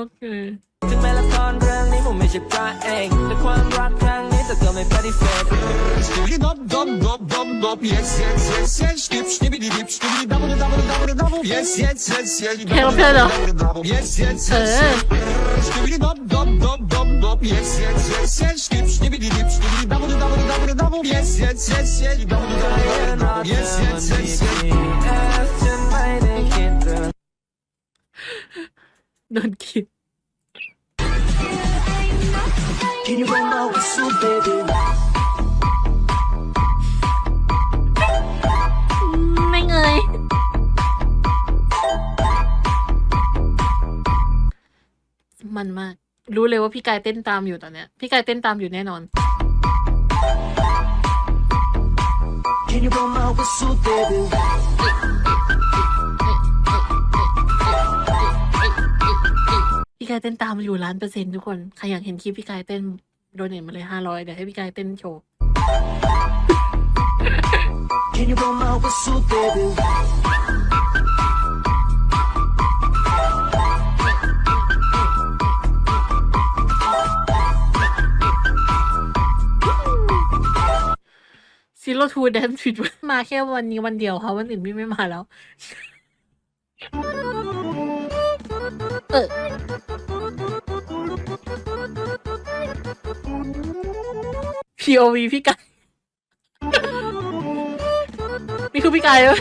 โอเค ถึงแม้ละครเรื่องนี้ผมไม่ใช่พระเอกแต่ความรักครั้งนี้จะก็ไม่ปฏิเสธ Skibidi dop dop dop dop dop yes yes yes yes Skip skibidi dip skibidi double double double double yes yes yes yes Help, help. double yes yes เอ yes อ Skibidi dop dop dop dop dop yes yes yes yes Skip skibidi dip skibidi double double double double yes yes yes yes double double double yes yes yes yes โดนคิด Can you roll my whistle baby ไม่เงย มันมาก รู้เลยว่าพี่กายเต้นตามอยู่ตอนเนี้ย พี่กายเต้นตามอยู่แน่นอน Can you roll my whistle baby กายเต้นตามอยู่ล้านเปอร์เซ็นต์ทุกคน ใครอยากเห็นคลิปพี่กายเต้นโดเนทมาเลยห้าร้อยเดี๋ยวให้พี่กายเต้นโชว์ Can you roll my whistle baby ซีโร่ทูแดนฟิตมาแค่วันนี้วันเดียวค่ะวันอื่นพี่ไม่มาแล้ว เออ POV พี่ไก่นี่คือพี่ไก่เหรอ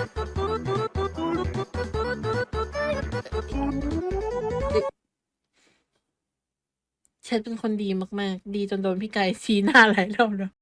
เชดเป็นคนดีมาก ๆ ดีจนโดนพี่ไก่ชี้หน้าหลายรอบแล้ว